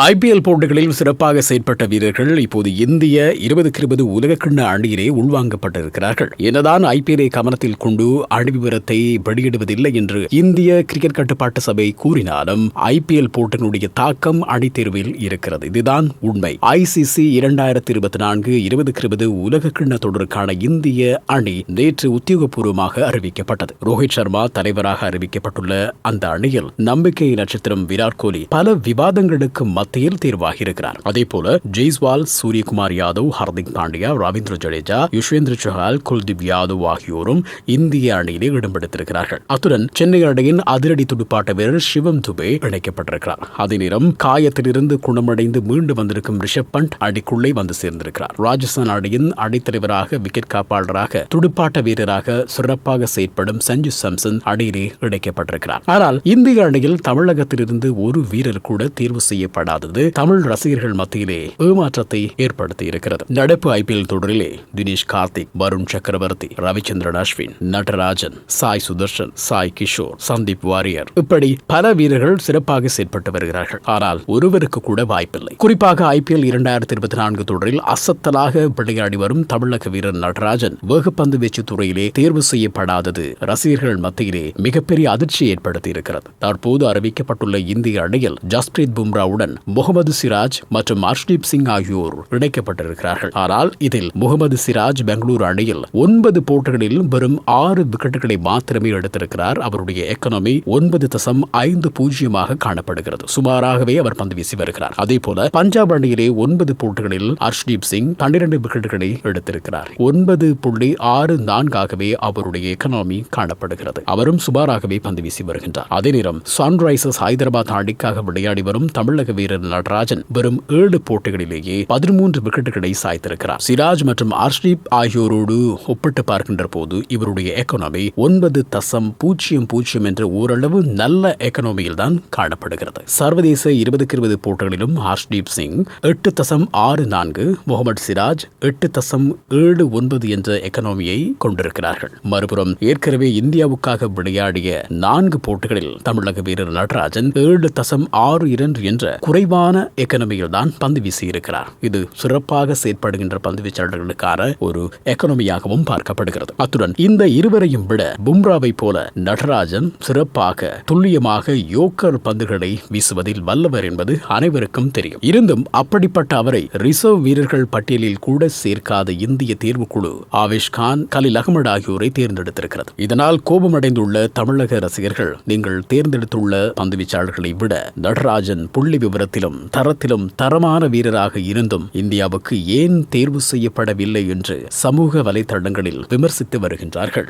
IPL போட்டிகளில் சிறப்பாக செயற்பட்ட வீரர்கள் இப்போது இந்திய இருபதுக்கு இருபது உலகக்கிண்ண அணியிலே உள்வாங்கப்பட்டிருக்கிறார்கள். என்னதான் ஐபிஎல்லை கவனத்தில் கொண்டு அணி விவரத்தை வெளியிடுவதில்லை என்று இந்திய கிரிக்கெட் கட்டுப்பாட்டு சபை கூறினாலும் ஐபிஎல் போட்டியினுடைய தாக்கம் அணி தேர்வில் இருக்கிறது. இதுதான் உண்மை. ஐசிசி இரண்டாயிரத்தி இருபத்தி நான்கு இருபதுக்கு இருபது உலகக்கிண்ண தொடருக்கான இந்திய அணி நேற்று உத்தியோகபூர்வமாக அறிவிக்கப்பட்டது. ரோஹித் சர்மா தலைவராக அறிவிக்கப்பட்டுள்ள அந்த அணியில் நம்பிக்கை நட்சத்திரம் விராட் கோலி பல விவாதங்களுக்கு மத்தியில் தேர்வாகியிருக்கிறார். அதே போல ஜெய்ஸ்வால் சூரியகுமார் யாதவ் ஹர்திக் பாண்டியா ரவீந்திர ஜடேஜா யுஷ்வேந்திர சஹால் குல்தீப் யாதவ் ஆகியோரும் இந்திய அணியிலே இடம்பெடுத்திருக்கிறார்கள். அத்துடன் சென்னை அணியின் அதிரடி துடுப்பாட்ட வீரர் சிவம் துபே இணைக்கப்பட்டிருக்கிறார். அதே நேரம் காயத்திலிருந்து குணமடைந்து மீண்டு வந்திருக்கும் ரிஷப் பண்ட் அடிக்குள்ளே வந்து சேர்ந்திருக்கிறார். ராஜஸ்தான் அணியின் அணித்தலைவராக விக்கெட் காப்பாளராக துடுப்பாட்ட வீரராக சிறப்பாக செயற்படும் சஞ்சு சாம்சன் அணியிலே இணைக்கப்பட்டிருக்கிறார். ஆனால் இந்திய அணியில் தமிழகத்திலிருந்து ஒரு வீரர் கூட தேர்வு செய்யப்பட செய்யப்படாதது தமிழ் ரசிகர்கள் மத்தியிலே ஏமாற்றத்தை ஏற்படுத்தி இருக்கிறது நடப்பு ஐபிஎல் தொடரிலே தினேஷ் கார்த்திக் வருண் சக்கரவர்த்தி ரவிச்சந்திரன் அஸ்வின் நடராஜன் சாய் சுதர்ஷன் சாய் கிஷோர் சந்தீப் வாரியர். இப்படி பல வீரர்கள் சிறப்பாக செயற்பட்டு வருகிறார்கள். ஆனால் ஒருவருக்கு கூட வாய்ப்பில்லை. குறிப்பாக ஐபிஎல் இரண்டாயிரத்தி இருபத்தி நான்கு தொடரில் அசத்தலாக விளையாடி வரும் தமிழக வீரர் நடராஜன் வேகப்பந்து வீச்சு துறையிலே தேர்வு செய்யப்படாதது ரசிகர்கள் மத்தியிலே மிகப்பெரிய அதிர்ச்சியை ஏற்படுத்தி இருக்கிறது தற்போது அறிவிக்கப்பட்டுள்ள இந்திய அணியில் ஜஸ்பிரீத் பும்ராவுடன் முகமது சிராஜ் மற்றும் அர்ஷ்தீப் சிங் ஆகியோர் இணைக்கப்பட்டிருக்கிறார்கள். ஆனால் இதில் முகமது சிராஜ் பெங்களூரு அணியில் ஒன்பது போட்டிகளில் வெறும் ஆறு விக்கெட்டுகளை மாத்திரமே எடுத்திருக்கிறார். அவருடைய எக்கனாமி ஒன்பது தசம் ஐந்து பூஜ்ஜியமாக காணப்படுகிறது. சுமாராகவே அவர் பந்து வீசி வருகிறார். அதே போல பஞ்சாப் அணியிலே ஒன்பது போட்டிகளில் ஹர்ஷ்தீப் சிங் பன்னிரண்டு விக்கெட்டுகளை எடுத்திருக்கிறார். ஒன்பது புள்ளி ஆறு நான்காகவே அவருடைய எக்கனாமி காணப்படுகிறது. அவரும் சுமாராகவே பந்து வீசி வருகின்றார். அதே நேரம் சன்ரைசர்ஸ் ஹைதராபாத் அணிக்காக விளையாடி வரும் தமிழக வீரர் வீரர் நடராஜன் வெறும் ஏழு போட்டிகளிலேயே பதிமூன்று விக்கெட்டுகளை சாய்த்திருக்கிறார். சிராஜ் மற்றும் அர்ஷ்தீப் ஆகியோரோடு ஒப்பிட்டு பார்க்கின்ற போது இவருடைய எக்கனாமி ஒன்பது தசம் பூஜ்ஜியம் பூஜ்ஜியம் என்ற ஓரளவு நல்ல எக்கனாமியில் தான் காணப்படுகிறது. சர்வதேச இருபதுக்கு இருபது போட்டிகளிலும் ஹர்ஷ்தீப் சிங் எட்டு தசம் ஆறு நான்கு முகமது சிராஜ் எட்டு தசம் ஏழு ஒன்பது என்ற எக்கனாமியை கொண்டிருக்கிறார்கள். மறுபுறம் ஏற்கனவே இந்தியாவுக்காக விளையாடிய நான்கு போட்டிகளில் தமிழக வீரர் நடராஜன் ஏழு தசம் ஆறு இரண்டு என்ற குறை குறைவான எக்கனமியில் தான் பந்து வீசியிருக்கிறார். இது சிறப்பாக செயற்படுகின்ற பந்து வீச்சாளர்களுக்கான ஒரு எக்கனமியாகவும் பார்க்கப்படுகிறது. அத்துடன் இந்த இருவரையும் விட பும்ராவை போல நடராஜன் சிறப்பாக துல்லியமாக யோக்கர் பந்துகளை வீசுவதில் வல்லவர் என்பது அனைவருக்கும் தெரியும். இருந்தும் அப்படிப்பட்ட அவரை ரிசர்வ் வீரர்கள் பட்டியலில் கூட சேர்க்காத இந்திய தேர்வுக்குழு ஆவேஷ் கான் கலில் அகமது ஆகியோரை தேர்ந்தெடுத்திருக்கிறது. இதனால் கோபமடைந்துள்ள தமிழக ரசிகர்கள் நீங்கள் தேர்ந்தெடுத்துள்ள பந்து வீச்சாளர்களை விட நடராஜன் புள்ளி தரத்திலும் தரத்திலும் தரமான வீரராக இருந்தும் இந்தியாவுக்கு ஏன் தேர்வு செய்யப்படவில்லை என்று சமூக வலைதளங்களில் விமர்சித்து வருகின்றார்கள்.